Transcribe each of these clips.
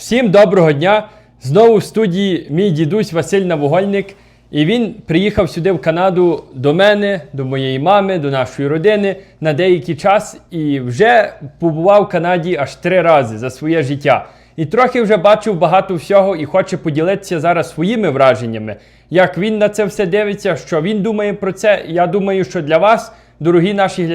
Всім доброго дня! Знову в студії мій дідусь Василь Навугольник. І він приїхав сюди в Канаду до мене, до моєї мами, до нашої родини на деякий час і вже побував в Канаді аж три рази за своє життя. І трохи вже бачив багато всього і хоче поділитися зараз своїми враженнями, як він на це все дивиться, що він думає про це. Я думаю, що для вас, дорогі наші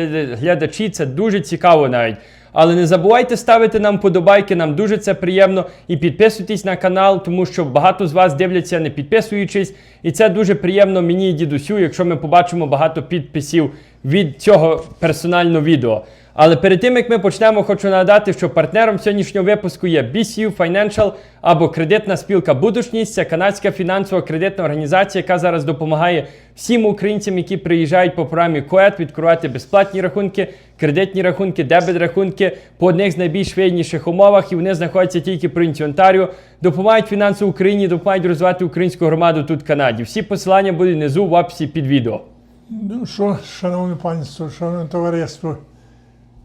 глядачі, це дуже цікаво навіть. Але не забувайте ставити нам подобайки, нам дуже це приємно. І підписуйтесь на канал, тому що багато з вас дивляться, не підписуючись. І це дуже приємно мені і дідусю, якщо ми побачимо багато підписів від цього персонального відео. Але перед тим як ми почнемо, хочу нагадати, що партнером сьогоднішнього випуску є BCU Financial або кредитна спілка Будушність. Це канадська фінансова кредитна організація, яка зараз допомагає всім українцям, які приїжджають по програмі КОЕТ, відкривати безплатні рахунки, кредитні рахунки, дебет рахунки по одних з найбільш вигідніших умовах, і вони знаходяться тільки провінції Онтаріо. Допомагають фінансово Україні, допомагають розвивати українську громаду тут в Канаді. Всі посилання будуть внизу в описі під відео. Ну що, шановне панство, шановне товариство,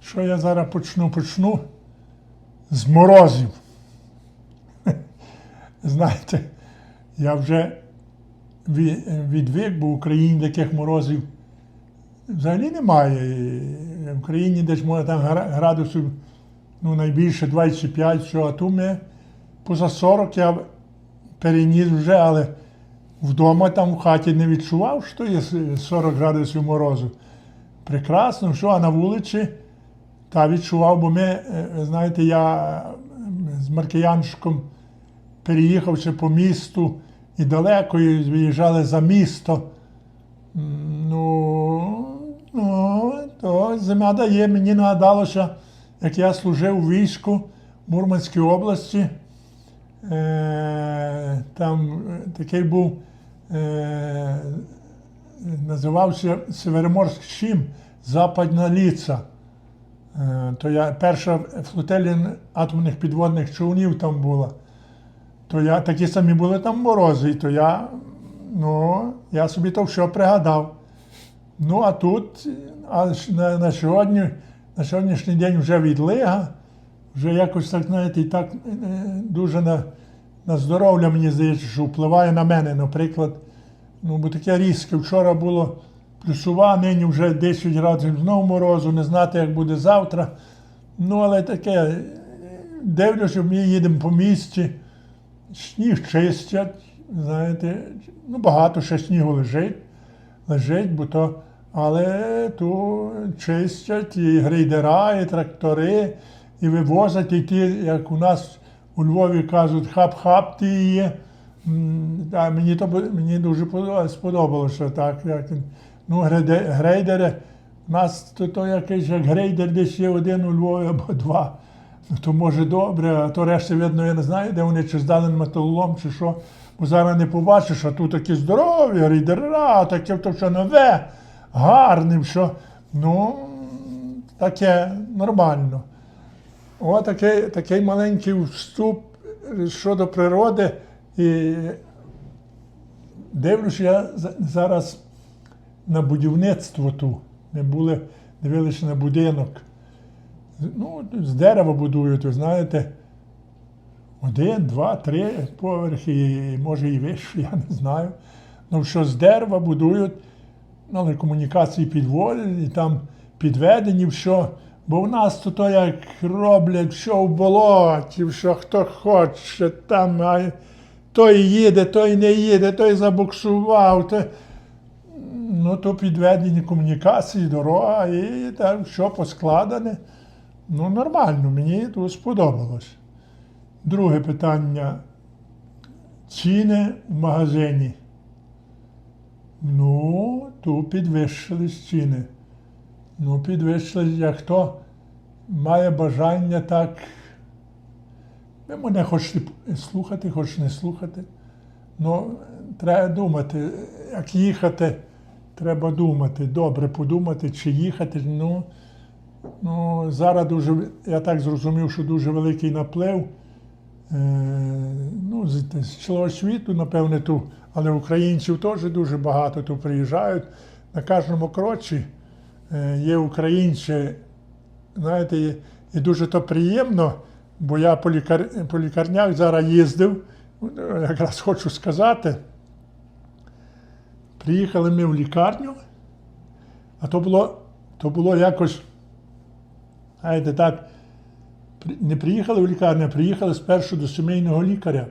що я зараз почну? Почну з морозів. Знаєте, я вже відвик, бо в Україні таких морозів взагалі немає. В Україні десь може там градусів ну, найбільше 25, що, а тут ми поза 40 я переніс вже, але вдома там в хаті не відчував, що є 40 градусів морозу. Прекрасно, що, а на вулиці та відчував, бо ми, е, знаєте, я е, з Маркіянчиком переїхав ще по місту і далеко, і виїжджали за місто. Ну, ну, то зима дає. Мені нагадалося, як я служив у війську в Мурманській області. Е, там е, такий був, е, називався Североморськ Чим, Западна Ліца. Е, то я перша флотилія атомних підводних човнів там була. То я такі самі були там морози, і то я, ну, я собі то все пригадав. Ну, а тут, а на, на, сьогодні, на сьогоднішній день вже відлига, вже якось так, знаєте, і так е, дуже на, на здоров'я, мені здається, що впливає на мене, наприклад. Ну, бо таке різке. Вчора було плюсова, нині вже 10 градусів знову морозу, не знати, як буде завтра. Ну, але таке, е, дивлюся, ми їдемо по місті, сніг чистять, знаєте, ну багато ще снігу лежить, лежить, бо то, але то чистять і грейдера, і трактори, і вивозять, і ті, як у нас у Львові кажуть, хап-хап ті є. Та, мені, то, мені дуже подо- сподобалося так. Як, ну, грейдери, у нас то, то якийсь як грейдер десь є один у Львові або два. Ну, то може добре, а то решта, видно, я не знаю, де вони чи здали металолом, чи що. Бо зараз не побачиш, а тут такі здорові, рейдера, таке то що нове, гарне, що. Ну, таке нормально. О, такий, такий маленький вступ щодо природи. І дивлюсь я зараз на будівництво ту. Ми були, дивилися на будинок. Ну, з дерева будують, ви знаєте. Один, два, три поверхи, може і вище, я не знаю. Ну, що з дерева будують, але комунікації підводять, і там підведені, все. Бо в нас то, то як роблять, що в болоті, що хто хоче, там а той їде, той не їде, той забуксував. Той... Ну, то підведені комунікації, дорога, і так що поскладане. Ну, нормально, мені тут сподобалось. Друге питання. Ціни в магазині. Ну, тут підвищились ціни. Ну, підвищились, як хто має бажання так. Ви мене хочете слухати, хочете не слухати. Ну, треба думати, як їхати, треба думати, добре подумати, чи їхати. Ну, ну зараз дуже, я так зрозумів, що дуже великий наплив. Е, ну, з, з цілого світу, напевне, ту, але українців теж дуже багато тут приїжджають. На кожному кроці е, є українці, знаєте, і, і дуже то приємно, бо я по, лікар... по лікарнях зараз їздив. Е, Якраз хочу сказати. Приїхали ми в лікарню, а то було, то було якось, знаєте, так, не приїхали в лікарню, а приїхали спершу до сімейного лікаря.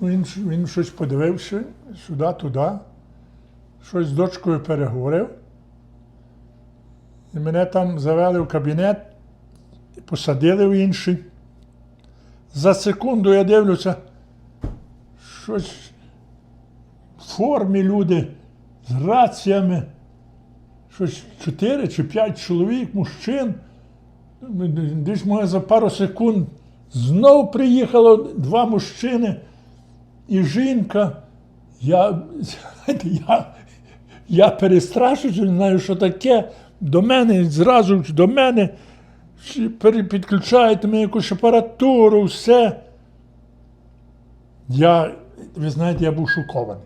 Ну, Він, він щось подивився сюди, туди, щось з дочкою переговорив. І мене там завели в кабінет, посадили в інший. За секунду я дивлюся, щось формі люди з раціями, щось 4 чи 5 чоловік, мужчин. Десь може за пару секунд знов приїхало два мужчини і жінка. Я, я, я перестрашився, не знаю, що таке. До мене зразу до мене підключають мені якусь апаратуру, все. Я, ви знаєте, я був шокований.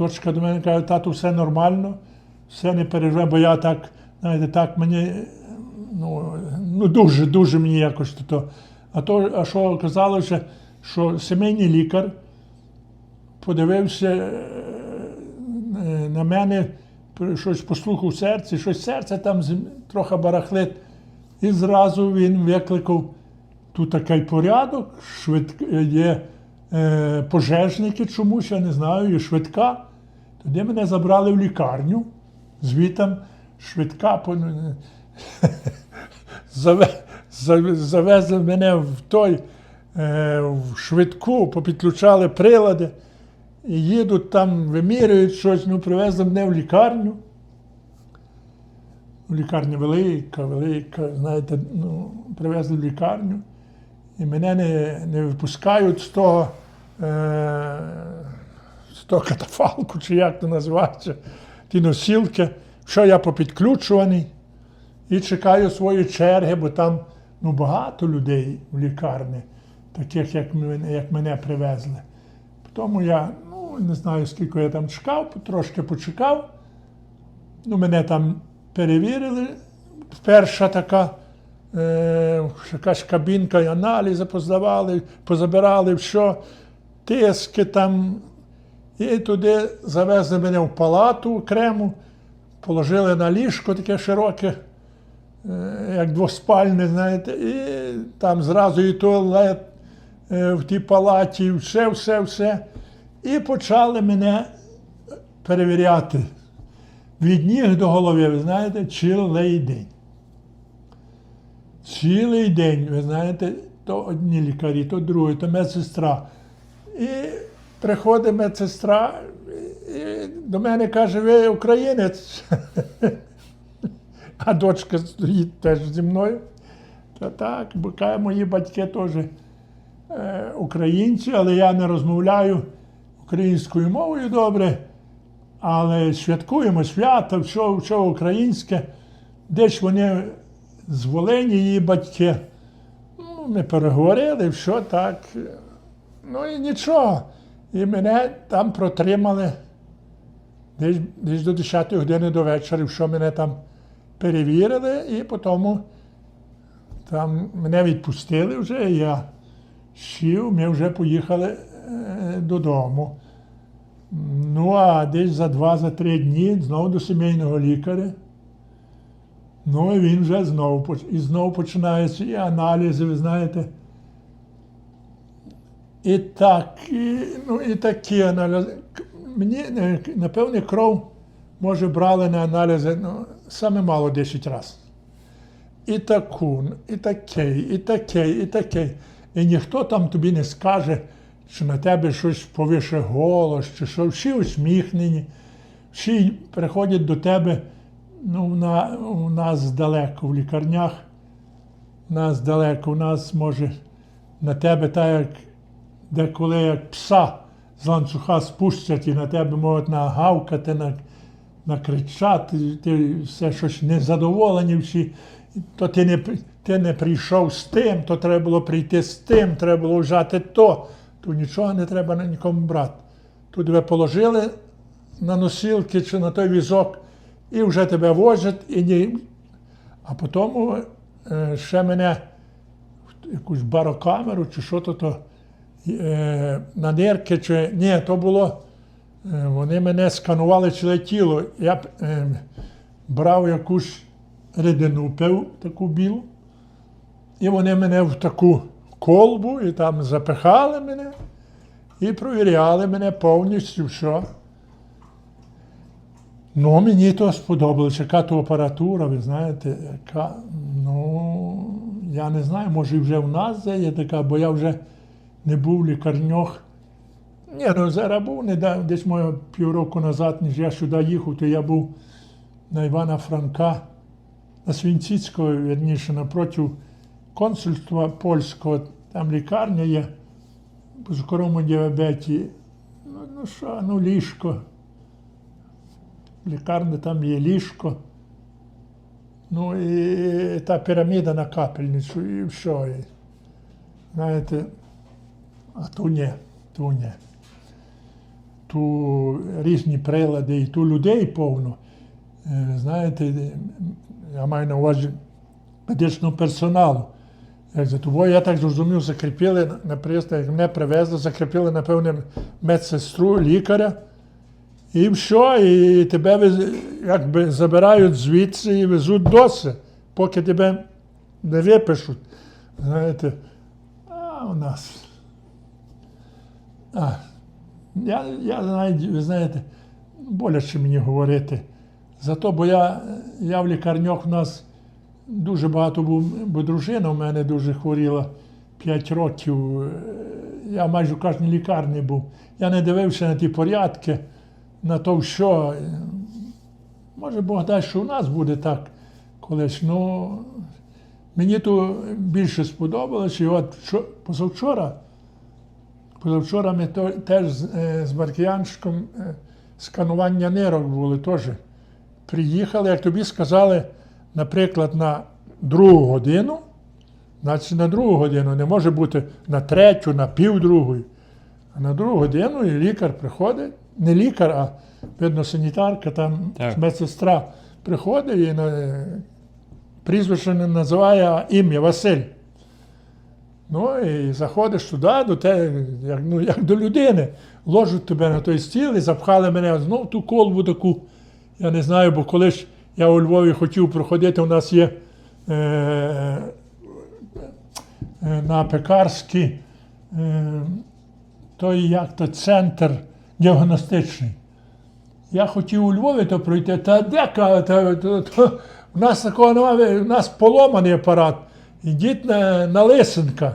Дочка до мене каже, тату, все нормально, все не переживай, бо я так, знаєте, так мені, ну, ну дуже, дуже мені якось то. А то, а що оказалося, що сімейний лікар подивився е, на мене, щось послухав в серці, щось серце там трохи барахлить. І зразу він викликав тут такий порядок, швид... є е, пожежники чомусь, я не знаю, і швидка. Тоді мене забрали в лікарню, звітом швидка завезли мене в той е, в швидку, попідключали прилади, і їдуть там, вимірюють щось, ну, привезли мене в лікарню. В лікарня велика, велика, знаєте, ну, привезли в лікарню, і мене не, не випускають з того, е, того катафалку, чи як то називається, ті носілки, що я попідключуваний, і чекаю свої черги, бо там ну, багато людей в лікарні, таких, як мене, як мене привезли. Тому я ну, не знаю, скільки я там чекав, трошки почекав. Ну, мене там перевірили. Перша така е, якась кабінка і аналізи поздавали, позабирали, що тиски там. І туди завезли мене в палату окрему, положили на ліжко таке широке, е, як двоспальне, знаєте, і там зразу і туалет е, в тій палаті, і все, все, все. І почали мене перевіряти від ніг до голови, ви знаєте, цілий день. Цілий день, ви знаєте, то одні лікарі, то другі, то медсестра. І приходить медсестра і до мене каже, ви українець. А дочка стоїть теж зі мною. Та так, бо каже, мої батьки теж е, українці, але я не розмовляю українською мовою добре. Але святкуємо свята, все, все українське. Десь вони з Волині, її батьки. Ну, ми переговорили, все так. Ну і нічого. І мене там протримали десь, десь до 10 години до вечора, що мене там перевірили, і потім там мене відпустили вже, я сів, ми вже поїхали е, додому. Ну, а десь за два-за три дні знову до сімейного лікаря. Ну, і він вже знову і знову починаються і аналізи, ви знаєте. І так, і, ну, і такі аналізи. Мені, е, напевне, кров, може, брали на аналізи ну, саме мало 10 разів. І таку, і такий, і такий, і такий. І ніхто там тобі не скаже, що на тебе щось повише голос, чи що всі усміхнені, всі приходять до тебе. Ну, на, у нас далеко в лікарнях, у нас далеко, у нас може на тебе так, як деколи як пса з ланцюга спустять і на тебе можуть нагавкати, на, накричати, ти все щось незадоволені всі. То ти не, ти не прийшов з тим, то треба було прийти з тим, треба було взяти то. То нічого не треба на нікому брати. Тут тебе положили на носілки чи на той візок, і вже тебе возять, і ні. А потім е, ще мене в якусь барокамеру чи що то, то на нирки, чи ні, то було. е, Вони мене сканували ціле тіло. Я е, брав якусь рідину пив, таку білу, і вони мене в таку колбу і там запихали мене і провіряли мене повністю все. Ну, мені то сподобалося, яка то апаратура, ви знаєте, яка, ну, я не знаю, може вже в нас є така, бо я вже не був лікарньох. Ні, ну зараз був не десь моє півроку назад, ніж я сюди їхав, то я був на Івана Франка, на Свінціцького, вірніше, напроти консульства польського, там лікарня є по цукровому діабеті. Ну, ну що, ну ліжко. В лікарні там є ліжко. Ну і та піраміда на капельницю, і все. І, знаєте, а ту ні, ту ні. Ту різні прилади, і ту людей повно. Е, Знаєте, я маю на увазі медичного персоналу. Як за тобою, я так зрозумів, закріпили на- приїзд, як мене привезли, закріпили, напевне, медсестру, лікаря. І все, і тебе якби забирають звідси і везуть доси, поки тебе не випишуть. Знаєте, а у нас. А, я, я навіть, ви знаєте, боляче мені говорити. Зато, бо я, я в лікарнях у нас дуже багато був, бо дружина в мене дуже хворіла 5 років. Я майже в кожній лікарні був. Я не дивився на ті порядки, на то, що. Може, Бог дасть, що у нас буде так колись. Ну, мені то більше сподобалось. І от вчо- позавчора, позавчора ми то, теж з, е, Маркіянчиком е, сканування нирок були теж. Приїхали, як тобі сказали, наприклад, на другу годину, значить на другу годину не може бути на третю, на півдругої. А на другу годину і лікар приходить, не лікар, а видно, санітарка, там Так. медсестра приходить і на, прізвище не називає, а ім'я Василь. Ну і заходиш туди, до те, як, ну, як до людини. Ложуть тебе на той стіл і запхали мене знову ту колбу таку. Я не знаю, бо коли ж я у Львові хотів проходити, у нас є е, е, на Пекарській е, той як то центр діагностичний. Я хотів у Львові то пройти, та де кажу, та, то, то, у нас такого немає, у нас поломаний апарат. Ідіть на, на Лисенка.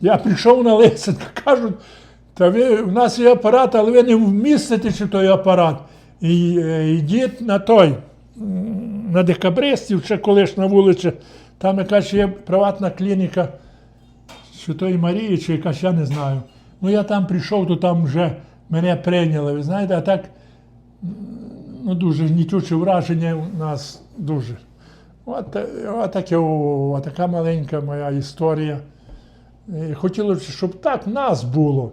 Я прийшов на Лисенка, кажуть, та ви, у нас є апарат, але ви не вмістите ще той апарат. І, е, йдіть на той, на декабристів, ще колись на вулиці. Там якась є приватна клініка Святої Марії, чи якась, я не знаю. Ну я там прийшов, то там вже мене прийняли. Ви знаєте, а так ну, дуже нічуче враження у нас дуже. От, е, от, така маленька моя історія. І хотілося, щоб так нас було.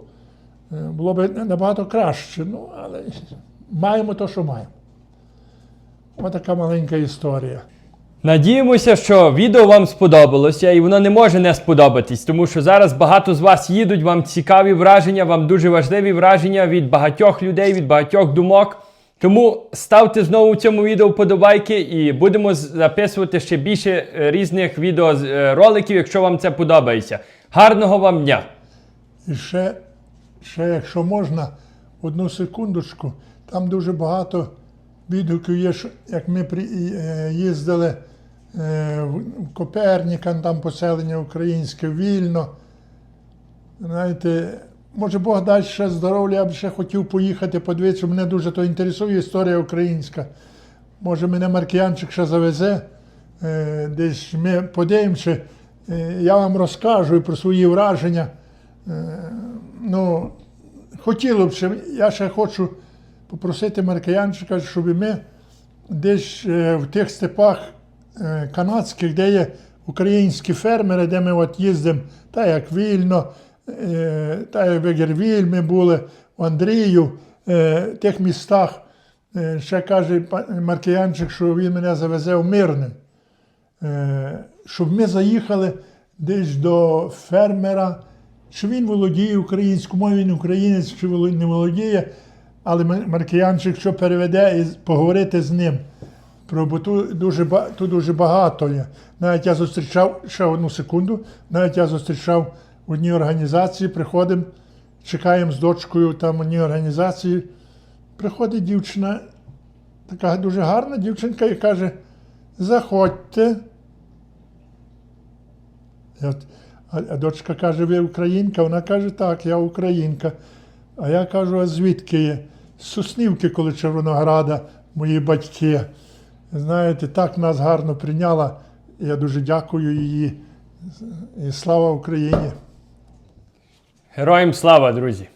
Е, Було б набагато краще. Ну, але маємо те, що маємо. Ось така маленька історія. Надіємося, що відео вам сподобалося, і воно не може не сподобатись, тому що зараз багато з вас їдуть, вам цікаві враження, вам дуже важливі враження від багатьох людей, від багатьох думок. Тому ставте знову в цьому відео вподобайки і будемо записувати ще більше е, різних відеороликів, якщо вам це подобається. Гарного вам дня! І ще, ще, якщо можна, одну секундочку, там дуже багато відгуків є, як ми е, їздили е, в в Коперніка, там поселення українське, вільно. Знаєте, може Бог дасть ще здоров'я, я б ще хотів поїхати, подивитися, мене дуже то інтересує історія українська. Може, мене Маркіянчик ще завезе, е, десь ми подивимося, е, я вам розкажу про свої враження. Ну, хотіло б ще, я ще хочу попросити Маркіянчика, щоб ми десь е, в тих степах е, канадських, де є українські фермери, де ми от їздимо, та як вільно, е, та як в Егервіль ми були, в Андрію, е, в тих містах. Е, Ще каже Маркіянчик, що він мене завезе в Мирне. Е, щоб ми заїхали десь до фермера, чи він володіє українською мовою, він українець, чи не володіє, але Ма- Маркіянчик що переведе і поговорити з ним. Бо тут дуже, тут дуже багато є. Навіть я зустрічав ще одну секунду, навіть я зустрічав в одній організації, приходимо, чекаємо з дочкою там в одній організації. Приходить дівчина, така дуже гарна дівчинка, і каже: заходьте. А, дочка каже, ви українка? Вона каже, так, я українка. А я кажу, а звідки є? З Соснівки, коли Червонограда, мої батьки. Знаєте, так нас гарно прийняла. Я дуже дякую їй. І слава Україні! Героям слава, друзі!